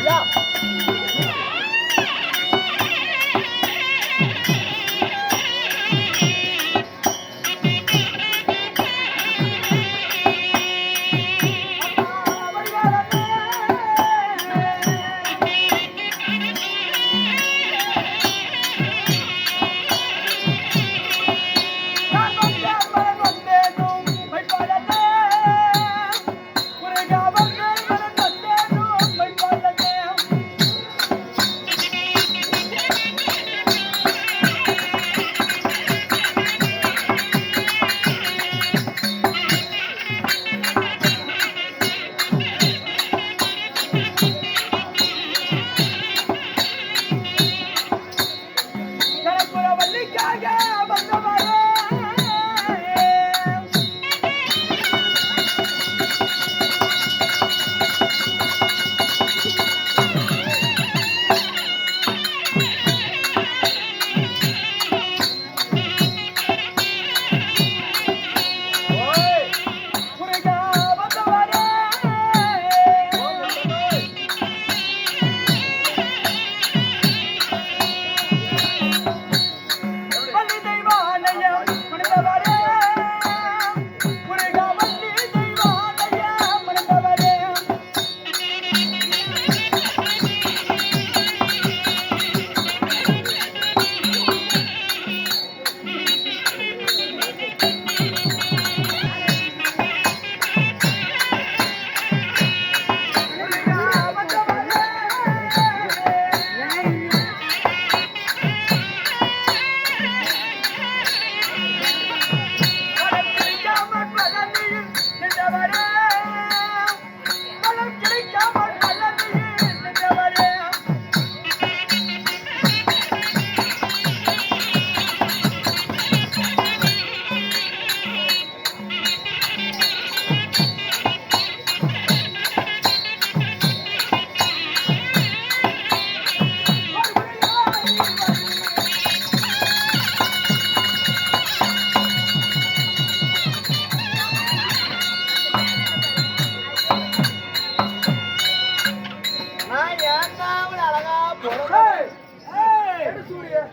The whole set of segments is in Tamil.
ஐயா நான்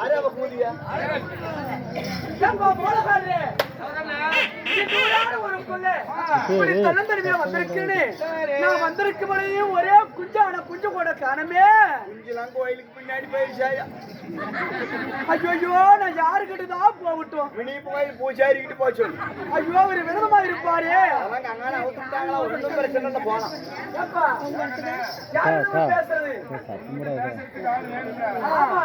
अरे वो बोलिया ஒரே குஞ்சான குஞ்சு கூட காணமே. குஞ்செல்லாம் கோயிலுக்கு பின்னாடி போயிடுச்சாயா? ஐயோ நான் யாருக்கிட்ட தான் போகட்டும். மினி கோயில் பூஜாரிக்கிட்டு சொல்லு. ஐயோ ஒரு விரதமா இருப்பாரு. அவங்க அங்கான அவுத்துட்டாங்களா? ஒன்றும் பிரச்சனை இல்லை போலாம் ஏப்பா, யாரு நம்ம பேசுறது? ஆமா.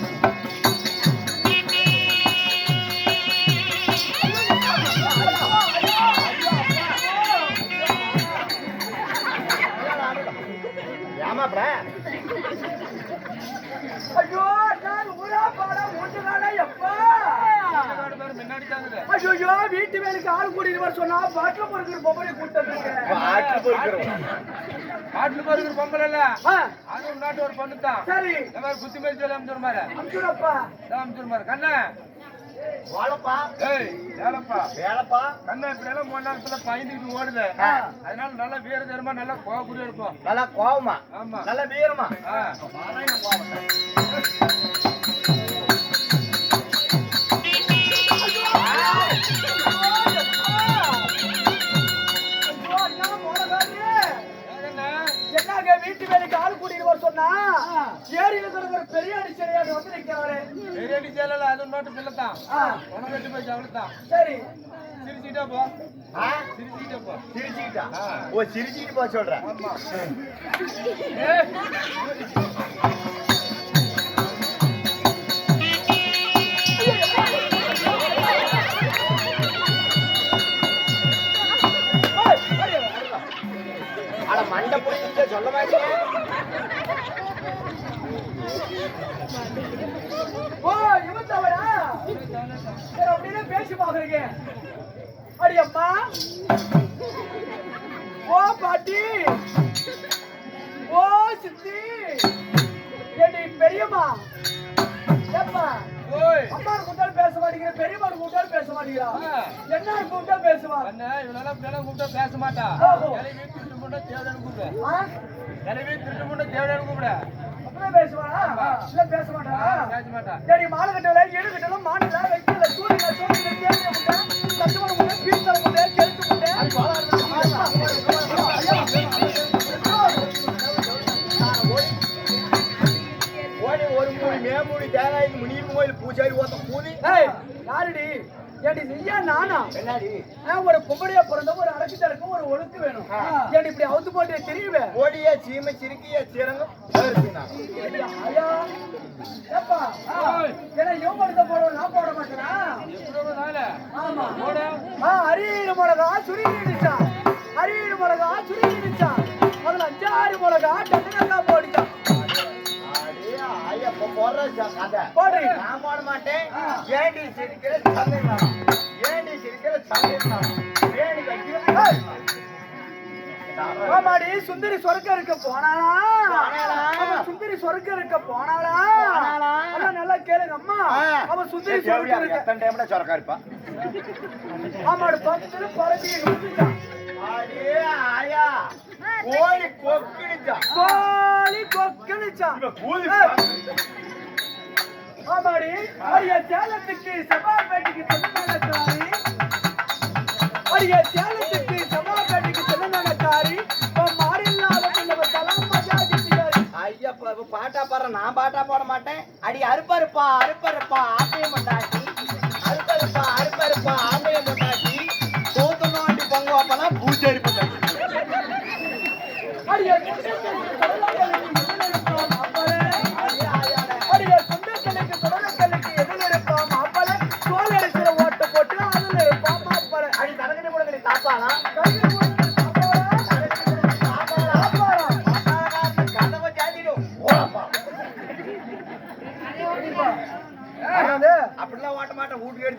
ஐயோ, வீட்டு வேலைக்கு ஆள் கூட்டிட்டு வர சொன்னா பாட்டில பொறுக்கிற பொம்பளை. கூட்டம் பாருங்க பொம்பளை இல்ல. ஆ. அது நாட்டு ஒரு பொண்ணு தான். சரி. இந்த மாதிரி குத்தி மேல் சொல்லி அமுச்சுரு மாதிரி அம்சுடப்பா அமுச்சுரு மாதிரி கண்ணா. வாழப்பா. ஏய் ஏலப்பா வேலைப்பா. கண்ணா இப்படி எல்லாம் மூணு நேரத்துல ஓடுது. அதனால நல்லா வீர தரமா நல்லா கோகுடி இருக்கும் நல்லா கோவமா. ஆமா. நல்ல வீரமா. ஆ. ஐயோ, ஏரியில இருக்கிற பெரிய அடிச்சரையாக வந்து நிக்கிறாரு பெரிய அடி சேலல அது நோட்டு பிள்ளை தான் உனக்கு வெட்டி போய் அவ்வளவுதான் சரி. சிரிச்சுக்கிட்டே போ. ஆ? சிரிச்சுக்கிட்டே போ. சிரிச்சுக்கிட்டா. ஓ சொல்றேன் மண்டை சொல்ல மாட்டேன் ஓ இவன் தவறா? சரி அப்படியே பேசி பாக்குறீங்க அடி அம்மா. ஓ பாட்டி. ஓ சித்தி. ஏடி பெரியம்மா. ஏப்பா அம்மா கூட்டாலும் பேச மாட்டேங்கிற பெரியம்மா கூட்டாலும் பேச மாட்டேங்கிறா. என்ன கூப்பிட்டா பேசுவா? அண்ணா இவனால கூப்பிட்டா பேச மாட்டா. கிளவி திருட்டு முண்டை தேவையான கூப்பிடு? கிளவி திருட்டு முண்டை தேவையான கூப்பிடு. பேசுவாளா இல்ல பேச மாட்டாளா பேச மாட்டா. சரி மாலை கட்டல ஏழு கட்டல மாநில வைக்கல சூரியல சூரியல தேவைய முட்டை பீத்தல முட்டை கெழுத்து முட்டை ஓடி ஒரு மூணி மேமூடி தேங்காய்க்கு முனியும் கோயில் பூஜாரி ஓத்த பூதி யாருடி? ஏடி நீயா நானா? என்னடி? ஒரு பொம்பளையா பிறந்த ஒரு அடக்கித்தருக்கு ஒரு ஒழுக்கு வேணும். ஏடி இப்படி அவுத்து போட்டு தெரியுவே? ஓடிய சீமை அரிசினா. ஐயா ஏப்பா. ஏன்னா இவன் மட்டும் போடுவோம் நான் போட மாட்டேனா? ஆமா. ஆ அரியீடு மிளகா சுருங்கிடுச்சா போடு. நான் போட மாட்டேன். ஏண்டி சிரிக்கிற சந்தை ஏண்டி சிரிக்கிற சந்தை ஏண்டி கட்டிக்கிற ஆமாடி சுந்தரி சொர்க்க இருக்க போனாளா? சுந்தரி சொர்க்க இருக்க போனாளா? நல்லா கேளுங்க அம்மா. அவ சுந்தரி சொர்க்க இருக்க எத்தனை டைம்ல சொரக்கா இருப்பா? ஆமாடு பக்கத்துல பரப்பி ஆயா. கோழி கொக்கிடுச்சா. கோழி கொக்கணிச்சா இவ சேலத்துக்கு சபாபேட்டைக்கு செல்லநாடக்காரி அடிய சேலத்துக்கு சபாபேட்டைக்கு செல்லநாடக்காரி மாறில்லாத நம்ம தலாம் மஜாஜிக்காரி ஐயப்பா இவ பாட்டா பாடுற. நான் பாட்டா போட மாட்டேன். அடி அறுப்பருப்பா அறுப்பருப்பா ஆட்டையம் கொண்டாட்டி அறுப்பருப்பா அறுப்பருப்பா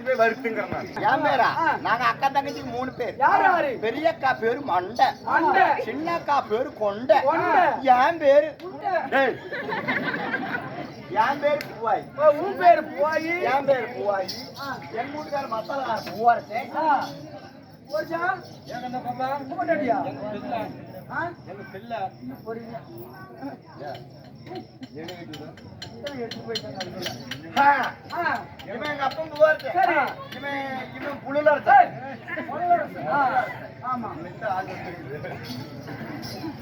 போய் வருத்துங்கிறேன் நான். என் பேரா. நாங்க அக்கா தங்கச்சி மூணு பேர். யார் யாரு? பெரியக்கா பேரு மண்டை. மண்டை. சின்னக்கா பேரு கொண்டை. கொண்டை. என் பேரு. டேய். என் பேரு பூவாய்? உன் பேரு போய் என் பேரு பூவாய்? என் வீட்டுக்கார மசாலா என்ன பாப்பா கூப்பிட்டியா எங்க பிள்ளை. எங்க பிள்ளை. போறீங்க? இவன் எங்க அப்பன் சரி. இவன் இவன் புழுல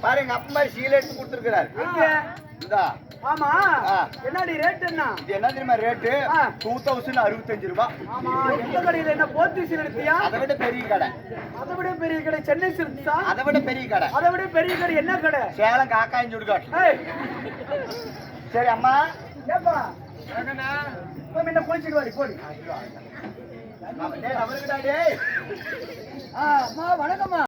பாரு எங்க அப்பன் மாதிரி சீலை எடுத்து கொடுத்துருக்கிறாரு. ஆமா. என்னடி ரேட் என்ன? இது என்ன தெரியுமா. டூ தௌசண்ட் அறுபத்தஞ்சு ரூபாய் ஆமா. எந்த கடையில என்ன போத்தி சீல் எடுத்தியா? அதை விட பெரிய கடை. அதை விட பெரிய கடை சென்னை சில்க்ஸா? அதை விட பெரிய கடை. அதை விட பெரிய கடை என்ன கடை? சேலம் காக்காயின் சுடுகாட்டு சரி அம்மா. ஏப்பா. முன்ன குளிச்சுட்டு வாடி போடி. டேய், அவருக்குடா டேய். ஆ அம்மா வணக்கம்மா.